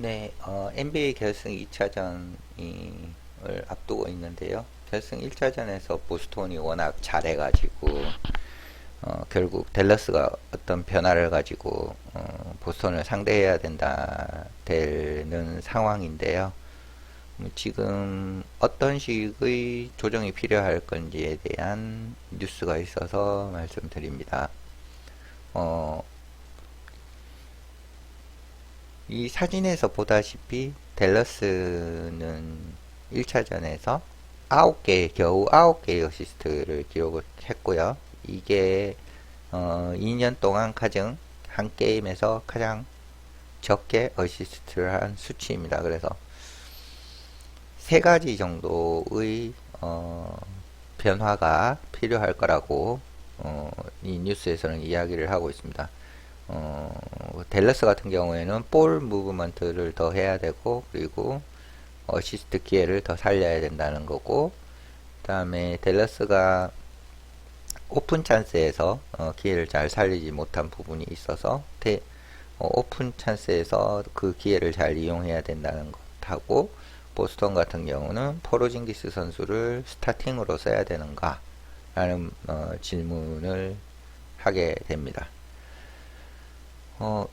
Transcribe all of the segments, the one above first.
네, 어, NBA 결승 2차전을 앞두고 있는데요. 결승 1차전에서 보스톤이 워낙 잘해가지고, 어, 결국 댈러스가 어떤 변화를 가지고, 어, 보스톤을 상대해야 된다, 되는 상황인데요. 음, 지금 어떤 식의 조정이 필요할 건지에 대한 뉴스가 있어서 말씀드립니다. 어, 이 사진에서 보다시피 댈러스는 1차전에서 9개, 겨우 9개의 어시스트를 기록을 했고요. 이게 어, 2년 동안 가장 한 게임에서 가장 적게 어시스트를 한 수치입니다. 그래서 세 가지 정도의 어, 변화가 필요할 거라고 어, 이 뉴스에서는 이야기를 하고 있습니다. 어, 댈러스 같은 경우에는 볼 무브먼트를 더 해야 되고 그리고 어시스트 기회를 더 살려야 된다는 거고 그 다음에 댈러스가 오픈 찬스에서 어, 기회를 잘 살리지 못한 부분이 있어서 대, 어, 오픈 찬스에서 그 기회를 잘 이용해야 된다는 것하고 보스턴 같은 경우는 포로징기스 선수를 스타팅으로 써야 되는가 라는 어, 질문을 하게 됩니다. 어,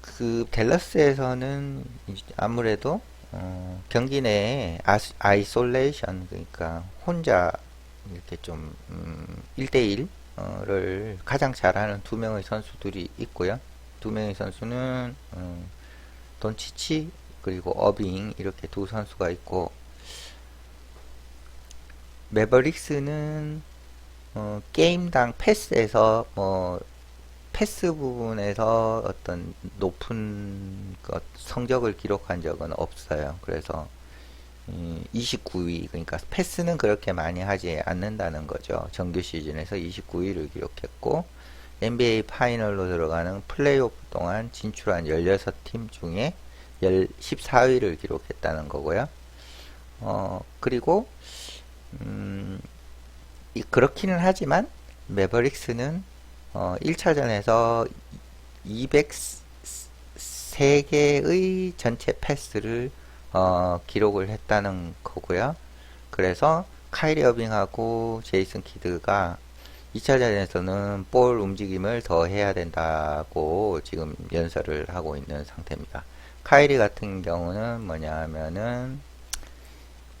그 댈러스에서는 아무래도 어, 경기 내에 아스, 아이솔레이션 그러니까 혼자 이렇게 좀 음, 1대1을 가장 잘하는 두 명의 선수들이 있고요. 두 명의 선수는 음, 돈치치 그리고 어빙 이렇게 두 선수가 있고 매버릭스는 어, 게임당 패스에서 뭐 패스 부분에서 어떤 높은 것, 성적을 기록한 적은 없어요. 그래서 29위 그러니까 패스는 그렇게 많이 하지 않는다는 거죠. 정규 시즌에서 29위를 기록했고 NBA 파이널로 들어가는 플레이오프 동안 진출한 16팀 중에 14위를 기록했다는 거고요. 어, 그리고 음, 그렇기는 하지만 매버릭스는 어, 1차전에서 203개의 전체 패스를 어, 기록을 했다는 거고요. 그래서 카이리 어빙하고 제이슨 키드가 2차전에서는 볼 움직임을 더 해야 된다고 지금 연설을 하고 있는 상태입니다. 카이리 같은 경우는 뭐냐 하면은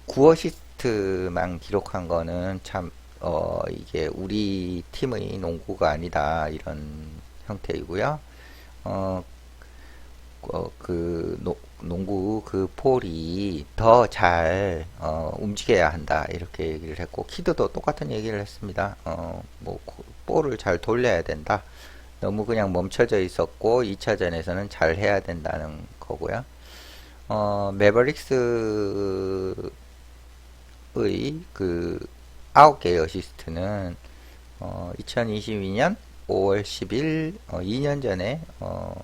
9어시스트만 기록한 거는 참 어, 이게 우리 팀의 농구가 아니다 이런 형태이고요. 어, 어, 그 노, 농구 그 폴이 더잘 어, 움직여야 한다 이렇게 얘기를 했고 키드도 똑같은 얘기를 했습니다. 어, 뭐 볼을 잘 돌려야 된다. 너무 그냥 멈춰져 있었고 2차전에서는 잘 해야 된다는 거고요. 어, 매버릭스의 그 9개의 어시스트는 어, 2022년 5월 10일 어, 2년 전에 어,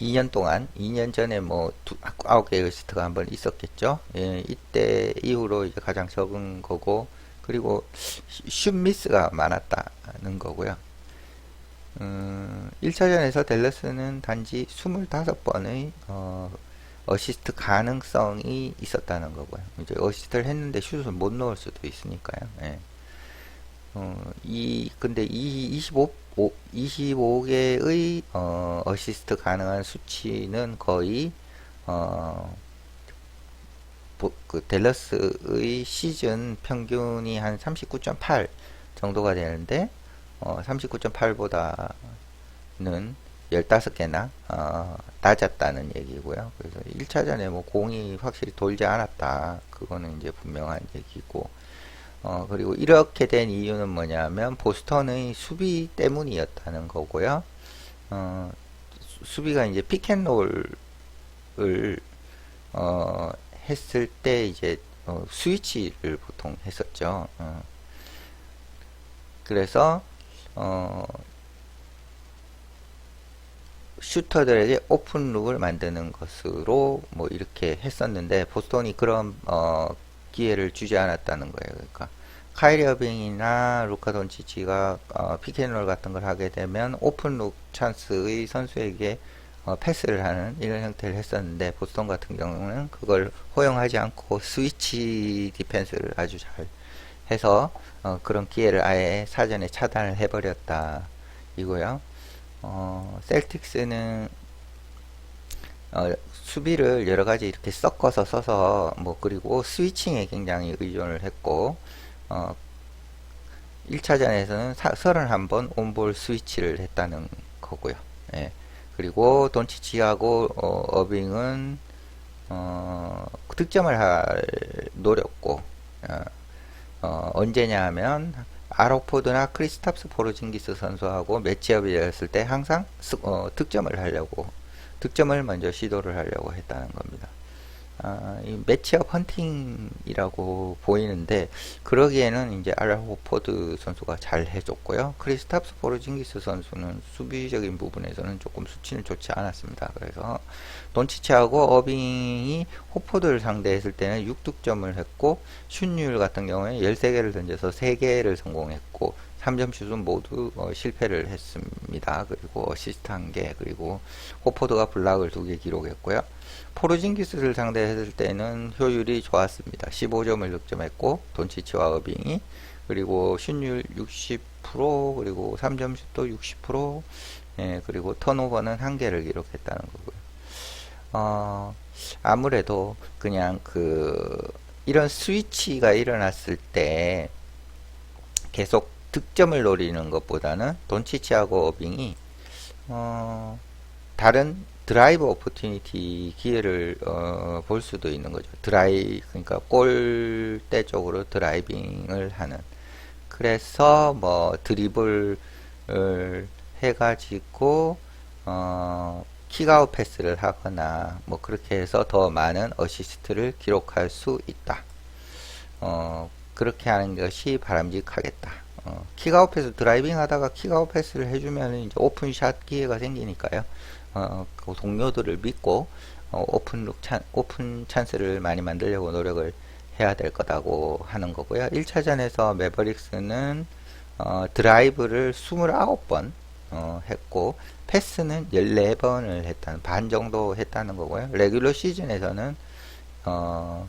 2년 동안 2년 전에 뭐 두, 9개의 어시스트가 한 번 있었겠죠. 예, 이때 이후로 이제 가장 적은 거고 그리고 슛 미스가 많았다는 거고요. 음, 1차전에서 댈러스는 단지 25번의 어, 어시스트 가능성이 있었다는 거고요. 이제 어시스트를 했는데 슛을 못 넣을 수도 있으니까요. 예. 어, 이 근데 이 25, 25개의 어, 어시스트 가능한 수치는 거의 어, 그 댈러스의 시즌 평균이 한 39.8 정도가 되는데 어, 39.8보다는 15개나 어, 낮았다는 얘기고요. 그래서 1차전에 뭐 공이 확실히 돌지 않았다. 그거는 이제 분명한 얘기고 어, 그리고 이렇게 된 이유는 뭐냐면 보스턴의 수비 때문이었다는 거고요. 어, 수비가 이제 피켄롤을 어, 했을 때 이제 어, 스위치를 보통 했었죠. 어. 그래서 어, 슈터들에게 오픈 룩을 만드는 것으로 뭐 이렇게 했었는데 보스턴이 그런 어, 기회를 주지 않았다는 거예요. 그러니까 카이리 어빙이나 루카 돈치치가 어, 피켄롤 같은 걸 하게 되면 오픈 룩 찬스의 선수에게 어, 패스를 하는 이런 형태를 했었는데 보스턴 같은 경우는 그걸 허용하지 않고 스위치 디펜스를 아주 잘 해서 어, 그런 기회를 아예 사전에 차단을 해버렸다 이고요. 어, 셀틱스는 어, 수비를 여러 가지 이렇게 섞어서 써서 뭐 그리고 스위칭에 굉장히 의존을 했고 어, 1차전에서는 31번 온볼 스위치를 했다는 거고요. 예. 그리고 돈치치하고 어, 어빙은 어, 득점을 할 노렸고 어, 어, 언제냐 하면 아로포드나 크리스탑스 포르징기스 선수하고 매치업이 되었을 때 항상 스, 어, 득점을 하려고 득점을 먼저 시도를 하려고 했다는 겁니다. 아, 이 매치업 헌팅이라고 보이는데 그러기에는 이제 알 호포드 선수가 잘 해줬고요. 크리스탑스 포르징기스 선수는 수비적인 부분에서는 조금 수치는 좋지 않았습니다. 그래서 돈치치하고 어빙이 호포드를 상대했을 때는 6득점을 했고 슛율 같은 경우에 13개를 던져서 3개를 성공했고 3점 슛은 모두 어, 실패를 했습니다. 그리고 어시스트 1개 그리고 호포드가 블락을 2개 기록했고요. 포르징기스를 상대했을 때는 효율이 좋았습니다. 15점을 득점했고 돈치치와 어빙이 그리고 슛율 60% 그리고 3점 슛도 60% 예, 그리고 턴오버는 한 개를 기록했다는 거고요. 어, 아무래도 그냥 그 이런 스위치가 일어났을 때 계속 득점을 노리는 것보다는 돈치치하고 어빙이 어, 다른 드라이브 오퍼튜니티 기회를 어, 볼 수도 있는 거죠. 드라이 그러니까 골대 쪽으로 드라이빙을 하는. 그래서 뭐 드리블을 해가지고 어, 킥아웃 패스를 하거나 뭐 그렇게 해서 더 많은 어시스트를 기록할 수 있다. 어, 그렇게 하는 것이 바람직하겠다. 어, 킥아웃 패스 드라이빙 하다가 킥아웃 패스를 해주면 이제 오픈샷 기회가 생기니까요. 어, 그 동료들을 믿고 어, 오픈룩 찬, 오픈 찬스를 많이 만들려고 노력을 해야 될 거다고 하는 거고요. 1차전에서 매버릭스는 어, 드라이브를 29번 어, 했고 패스는 14번을 했다는 반 정도 했다는 거고요. 레귤러 시즌에서는 어,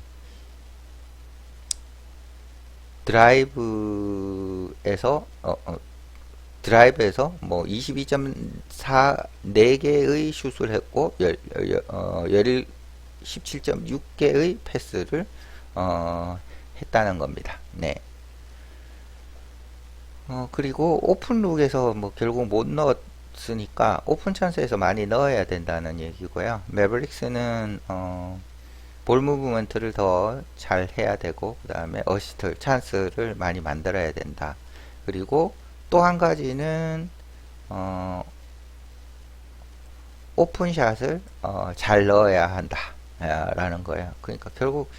드라이브에서 어, 어, 드라이브에서 뭐 22.4 4개의 슛을 했고 어, 17.6개의 패스를 어, 했다는 겁니다. 네. 어, 그리고 오픈룩에서 뭐 결국 못 넣었으니까 오픈 찬스에서 많이 넣어야 된다는 얘기고요. 매브릭스는 어, 볼 무브먼트를 더 잘 해야 되고 그 다음에 어시스트 찬스를 많이 만들어야 된다. 그리고 또 한 가지는 어, 오픈샷을 어, 잘 넣어야 한다 라는 거예요. 그러니까 결국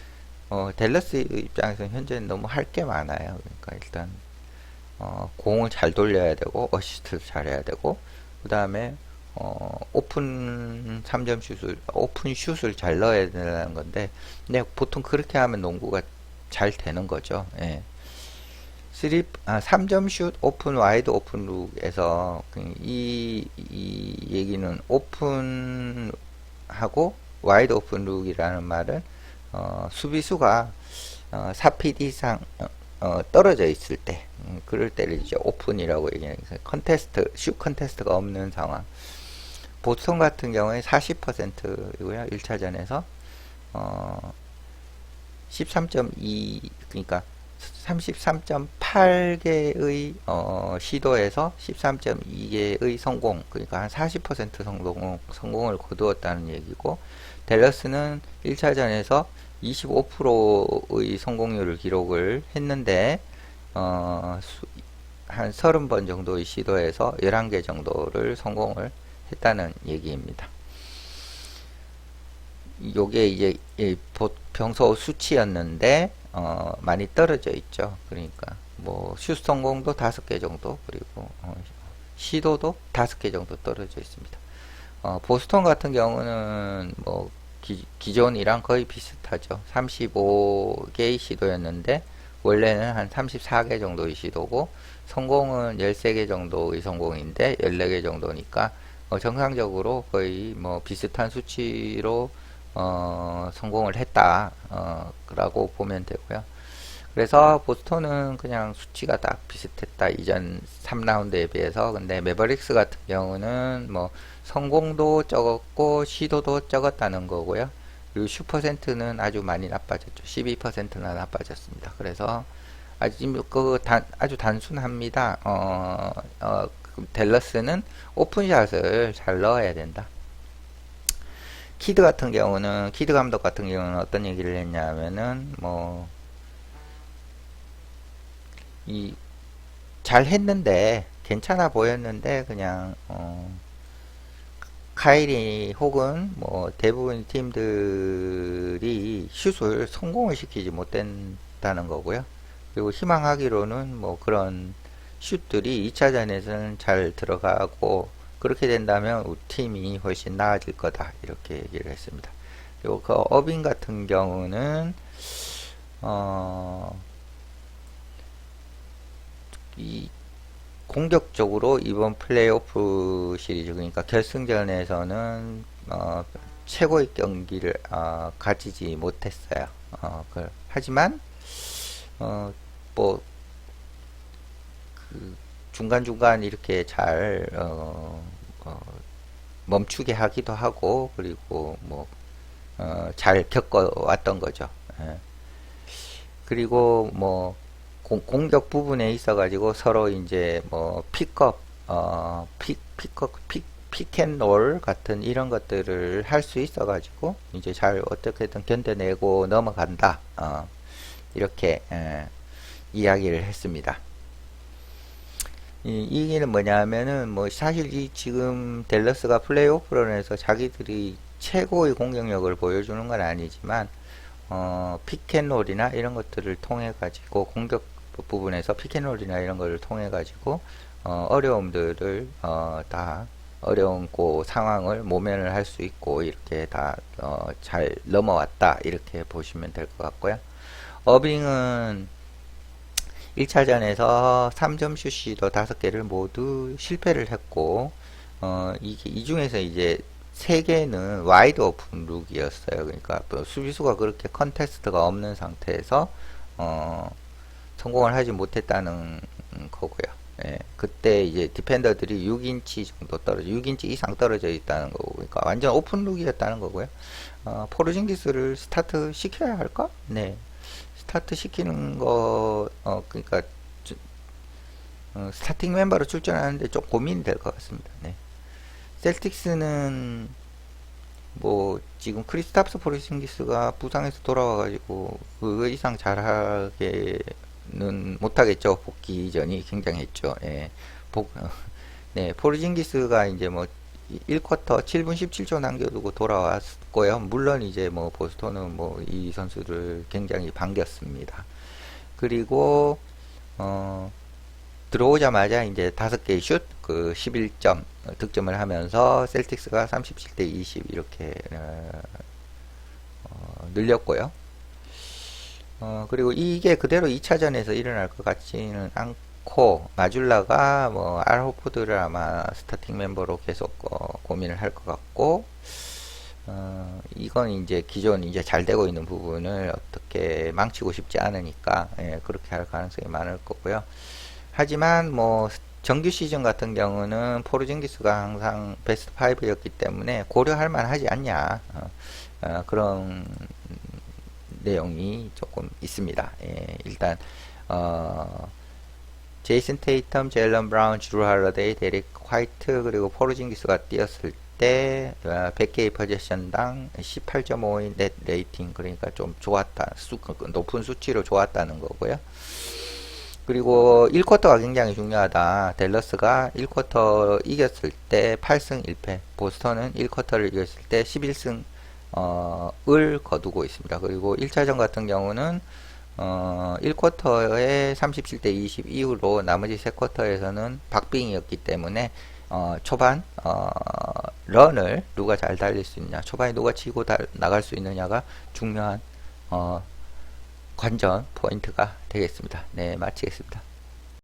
어, 델러스 입장에서 현재는 너무 할 게 많아요. 그러니까 일단 어, 공을 잘 돌려야 되고 어시스트를 잘 해야 되고 그 다음에 어, 오픈 3점 슛을 오픈 슛을 잘 넣어야 된다는 건데 근데 보통 그렇게 하면 농구가 잘 되는 거죠. 예. 3, 아, 3점 슛 오픈 와이드 오픈 룩에서 그 이, 이 얘기는 오픈하고 와이드 오픈 룩이라는 말은 어, 수비수가 어, 4핏 이상 어, 어, 떨어져 있을 때 음, 그럴 때를 이제 오픈이라고 얘기해요. 컨테스트 슛 컨테스트가 없는 상황. 보통 같은 경우에 40%이고요. 1차전에서 어, 13.2 그러니까 33.8개의 어, 시도에서 13.2개의 성공 그러니까 한 40% 성공, 성공을 거두었다는 얘기고 델러스는 1차전에서 25%의 성공률을 기록을 했는데 어, 수, 한 30번 정도의 시도에서 11개 정도를 성공을 했다는 얘기입니다. 요게 이제 평소 수치였는데 어, 많이 떨어져 있죠. 그러니까 뭐 슛 성공도 다섯 개 정도 그리고 어, 시도도 다섯 개 정도 떨어져 있습니다. 어, 보스턴 같은 경우는 뭐 기, 기존이랑 거의 비슷하죠. 35개의 시도였는데 원래는 한 34개 정도의 시도고 성공은 13개 정도의 성공인데 14개 정도니까 어, 정상적으로 거의 뭐 비슷한 수치로 어, 성공을 했다 어, 라고 보면 되고요. 그래서 보스턴은 그냥 수치가 딱 비슷했다 이전 3라운드에 비해서 근데 메버릭스 같은 경우는 뭐 성공도 적었고 시도도 적었다는 거고요. 그리고 슈퍼센트는 아주 많이 나빠졌죠. 12%나 나빠졌습니다. 그래서 아주 그 단, 아주 단순합니다. 어, 어, 그 댈러스는 오픈샷을 잘 넣어야 된다. 키드 같은 경우는 키드 감독 같은 경우는 어떤 얘기를 했냐면은 뭐 이 잘 했는데 괜찮아 보였는데 그냥 어 카이리 혹은 뭐 대부분 팀들이 슛을 성공을 시키지 못했다는 거고요. 그리고 희망하기로는 뭐 그런 슛들이 2차전에서는 잘 들어가고 그렇게 된다면 팀이 훨씬 나아질 거다 이렇게 얘기를 했습니다. 그리고 그 어빙 같은 경우는 어, 이 공격적으로 이번 플레이오프 시리즈 그러니까 결승전에서는 어, 최고의 경기를 어, 가지지 못했어요. 어, 그, 하지만 어, 뭐 그 중간중간 이렇게 잘 어, 어, 멈추게 하기도 하고 그리고 뭐 어, 잘 겪어왔던 거죠. 예. 그리고 뭐 공, 격 부분에 있어 가지고 서로 이제 뭐 픽업 어 픽, 픽업 픽 픽앤롤 같은 이런 것들을 할 수 있어 가지고 이제 잘 어떻게든 견뎌내고 넘어간다 어, 이렇게 예, 이야기를 했습니다. 이, 이게는 뭐냐면은 뭐 사실 이 지금 댈러스가 플레이오프런에서 자기들이 최고의 공격력을 보여주는 건 아니지만 어, 피켄롤이나 이런 것들을 통해 가지고 공격 부분에서 피켄롤이나 이런 것을 통해 가지고 어, 어려움들을 어, 다 어려운 그 상황을 모면을 할 수 있고 이렇게 다잘 어, 넘어왔다 이렇게 보시면 될 것 같고요. 어빙은 1차전에서 3점 슛시도 5개를 모두 실패를 했고 어, 이게 이 중에서 이제 3개는 와이드 오픈 룩이었어요. 그러니까 뭐 수비수가 그렇게 컨테스트가 없는 상태에서 어, 성공을 하지 못했다는 거고요. 예, 그때 이제 디펜더들이 6인치 정도 떨어져, 6인치 이상 떨어져 있다는 거고, 그러니까 완전 오픈 룩이었다는 거고요. 어, 포르징기스를 스타트 시켜야 할까? 네, 스타트 시키는 거, 어, 그러니까 주, 어, 스타팅 멤버로 출전하는데 좀 고민이 될 것 같습니다. 네. 셀틱스는 뭐 지금 크리스탑스 포르싱기스가 부상에서 돌아와가지고 그 이상 잘하게는 못하겠죠. 복귀 전이 굉장했죠. 예. 복, 네, 포르징기스가 이제 뭐 1쿼터 7분 17초 남겨두고 돌아왔고요. 물론 이제 뭐 보스턴은 뭐 이 선수를 굉장히 반겼습니다. 그리고 어 들어오자마자 이제 다섯 개의 슛, 그 11점 득점을 하면서 셀틱스가 37대 20 이렇게 어, 어, 늘렸고요. 어, 그리고 이게 그대로 2차전에서 일어날 것 같지는 않고 코 마줄라가 뭐 알호포드를 아마 스타팅 멤버로 계속 어, 고민을 할 것 같고 어, 이건 이제 기존 이제 잘 되고 있는 부분을 어떻게 망치고 싶지 않으니까 예, 그렇게 할 가능성이 많을 거고요. 하지만 뭐 정규 시즌 같은 경우는 포르징기스가 항상 베스트 5였기 때문에 고려할 만하지 않냐 어, 어, 그런 내용이 조금 있습니다. 예, 일단 어, 제이슨 테이텀, 제일런 브라운, 주루 할러데이, 데릭 화이트 그리고 포르징기스가 뛰었을 때 100개의 어, 퍼제션당 18.5인 넷 레이팅 그러니까 좀 좋았다 수, 높은 수치로 좋았다는 거고요. 그리고 1쿼터가 굉장히 중요하다. 델러스가 1쿼터 이겼을 때 8승 1패, 보스턴은 1쿼터를 이겼을 때 11승 어, 을 거두고 있습니다. 그리고 1차전 같은 경우는 어, 1쿼터에 37대 20 이후로 나머지 3쿼터에서는 박빙이었기 때문에 어, 초반 어, 런을 누가 잘 달릴 수 있냐 초반에 누가 치고 달, 나갈 수 있느냐가 중요한 어, 관전 포인트가 되겠습니다. 네 마치겠습니다.